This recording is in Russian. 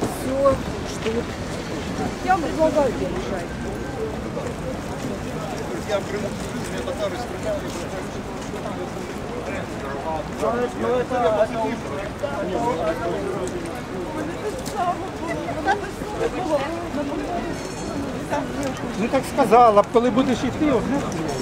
Все, что... Я предлагаю держать. я в Криму я. Ну так сказала, коли будеш йти, одне слово.